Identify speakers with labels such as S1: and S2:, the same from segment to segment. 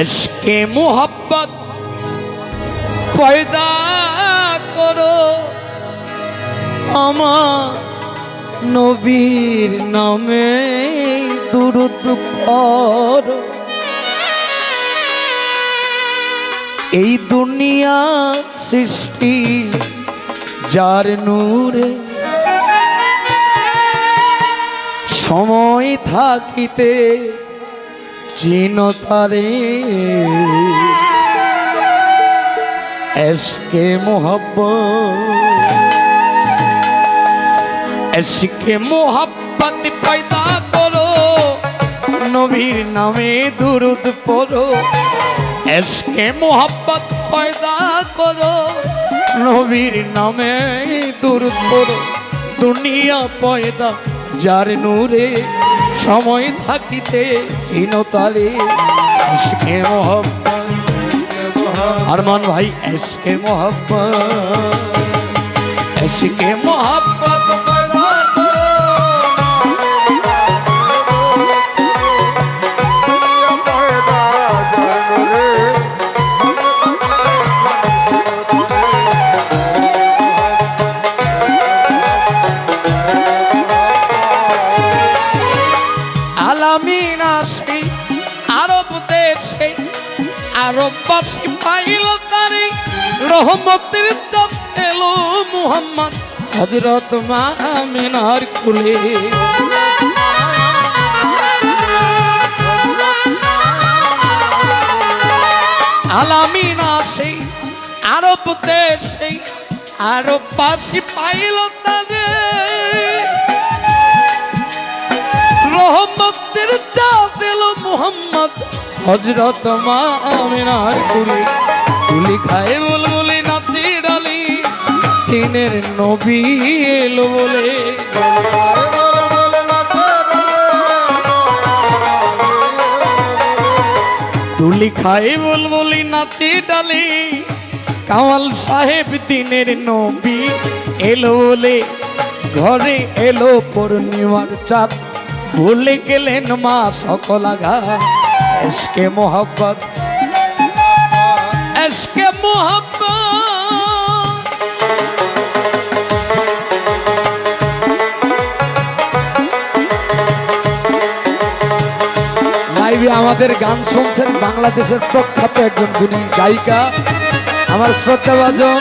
S1: SK মোহব্বত পয়দা করো। আমার নবীর নামে দুরুদ এই দুনিয়া সৃষ্টি যার নূরে সময় থাকিতে চিনতারে এসকে মোহব্বত। এসকে মোহব্বত পয়দা করো। নবীর নামে দুরুদ পড়ো। এসকে মোহব্বত পয়দা করো। নবীর নামে দুরুদ পড়ো। দুনিয়া পয়দা যার নূরে সময় থাকিতে চিনতালে এসকে মোহব্বত। আরমান ভাই এসকে মোহব্বত। এসকে মোহব্বত। আরববাসী পাইল তারে রহমতের চাপ এলো মুহাম্মদ। হজরত মা আমিনার কুলে। আলামিনা সেই, আরব দেশে আরববাসী পাইল তারে হজরত মা আমিনার কুলি কুলি খায় বুলবুলি নাচি ডালি। দিনের নবী এলো বলে। তুলি খায় বুলবুলি নাচি ডালি। কামাল সাহেব দিনের নবী এলো বলে। ঘরে এলো পূর্ণিমার চাঁদ। ভুলে গেলেন মা সকল আগা এসকে মোহাব্বত। এসকে মোহাব্বত। লাইভে আমাদের গান শুনছেন বাংলাদেশের প্রখ্যাত একজন গুণী গায়িকা আমার শ্রদ্ধাভাজন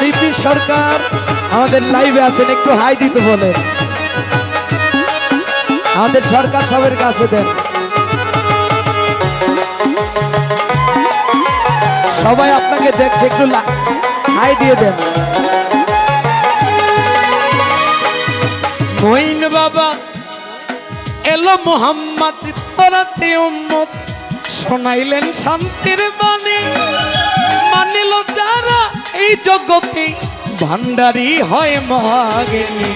S1: লিপি সরকার। আমাদের লাইভে আছেন একটু হাই দিতে বলেন। আমাদের সরকার সবের কাছে দেন। সবাই আপনাকে দেখছে, একটু হাই দিয়ে দেন। মইন বাবা, এলো মোহাম্মদ তোরাতে উম্মত। শোনাইলেন শান্তির বাণী। মানিল যারা এই জগতে ভান্ডারি হয় মহাগিনী।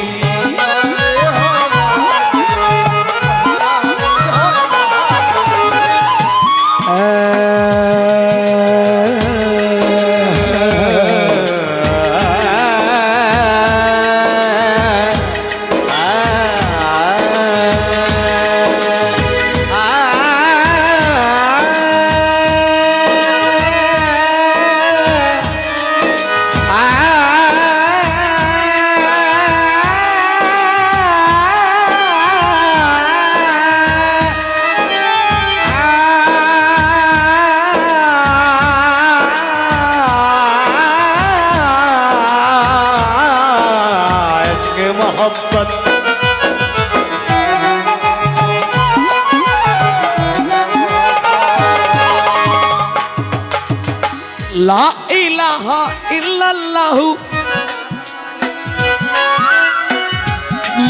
S1: লা ইলাহা ইল্লাল্লাহু।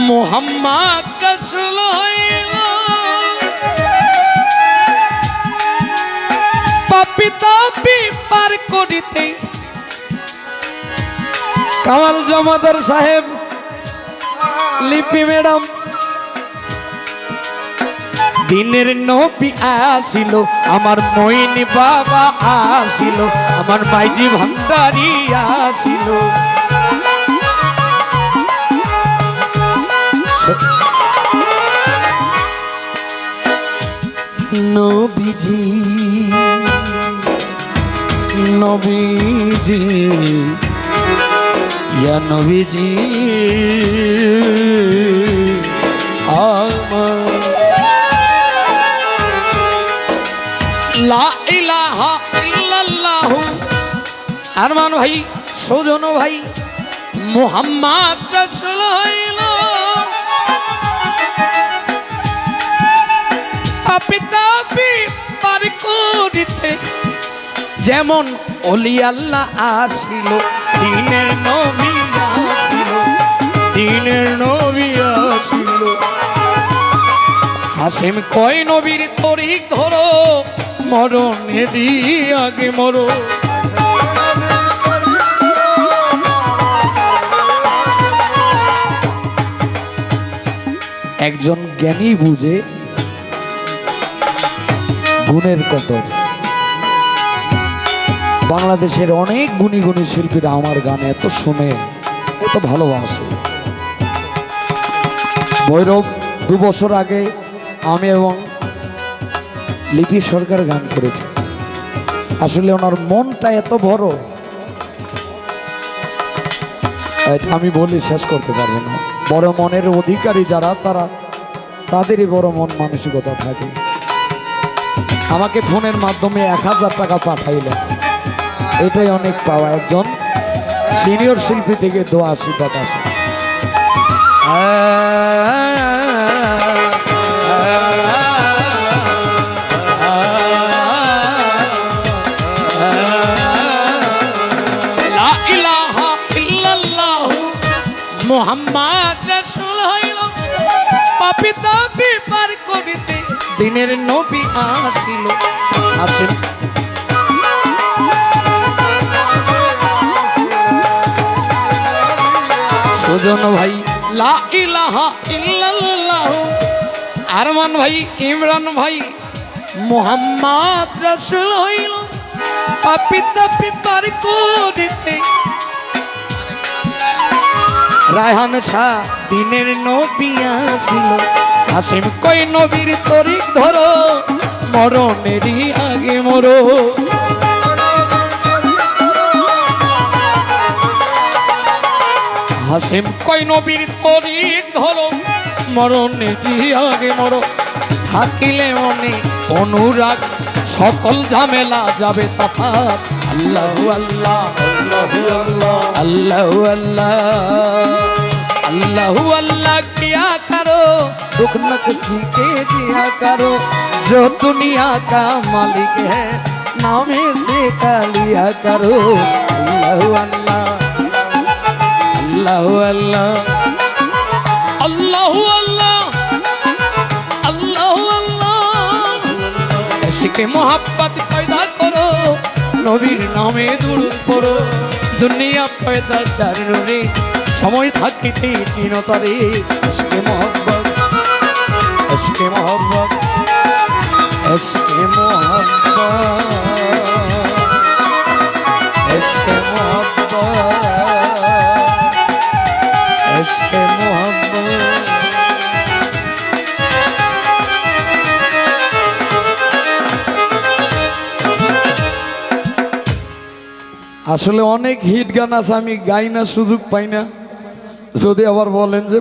S1: মোহাম্মদ রাসূল হইল পাপি পার করিতে। কামাল জমাদার সাহেব লিপি ম্যাডাম। দিনের নবী আসিল, আমার মইনি বাবা আসিল, আমার মাইজি ভান্ডারি আসিল। নবীজি নবীজি, ইয়া নবীজি, আমার লা ইলাহা আরমান ভাই, সৌজন ভাই, মোহাম্মদ যেমন অলি আল্লাহ আসিল, দিনের নবী আসিল, দিনের নবী আসিল। হাসিম কয় নবীর তরিক ধরো মরণেরই আগে মরো। একজন জ্ঞানী বুঝে গুণের কত বাংলাদেশের অনেক গুণী গুণী শিল্পীরা আমার গানে এত শুনে, এত ভালোবাসে। ভৈরব, দু বছর আগে আমি এবং লিপি সরকার গান করেছে। আসলে ওনার মনটা এত বড়। আমি বলি, শেষ করতে পারব না। বড় মনের অধিকারী যারা, তারা, তাদেরই বড় মন মানসিকতা থাকে। আমাকে ফোনের মাধ্যমে এক হাজার টাকা পাঠাইলেন এটাই অনেক পাওয়া একজন সিনিয়র শিল্পী থেকে দোয়া আশীর্বাদ আসে। দিনের নবী আসিল। আসেন। সুজন ভাই, লা ইলাহা ইল্লাল্লাহু। আরমান ভাই, ইমরান ভাই, মোহাম্মদ রাসূল হইল। পাপী তাপি পার করিতে। রায়হান শাহ, দিনের নবী আসিল। আসিম কই নবীর তরিক ধরো, মরণেরই আগে মরো। হাসিম কই নবীর তরিক ধরো, মরণেরই আগে মরো। থাকিলে মনে অনুরাগ, সকল ঝামেলা যাবে তফাত আল্লাহ আল্লাহ আল্লাহ আল্লাহ আল্লাহ। अल्लाह अल्लाह किया करो दुख न किसी के दिया करो जो दुनिया का मालिक है नामे से का लिया करो अल्लाह अल्लाह अल्लाह अल्लाह अल्लाह अल्लाह अल्लाह अल्लाह इश्क़ मोहब्बत पैदा करो নবীর নামে দুরুদ পড়ো দুনিয়া পয়দা চারণে সময় থাকিতে চিনতরে এসকে মোহব্বত এসকে মোহব্বত এসকে মোহব্বত এসকে মোহব্বত, এসকে আসলে অনেক হিট গান আছে, আমি গাই না, সুযোগ পাই না। যদি আবার বলেন যে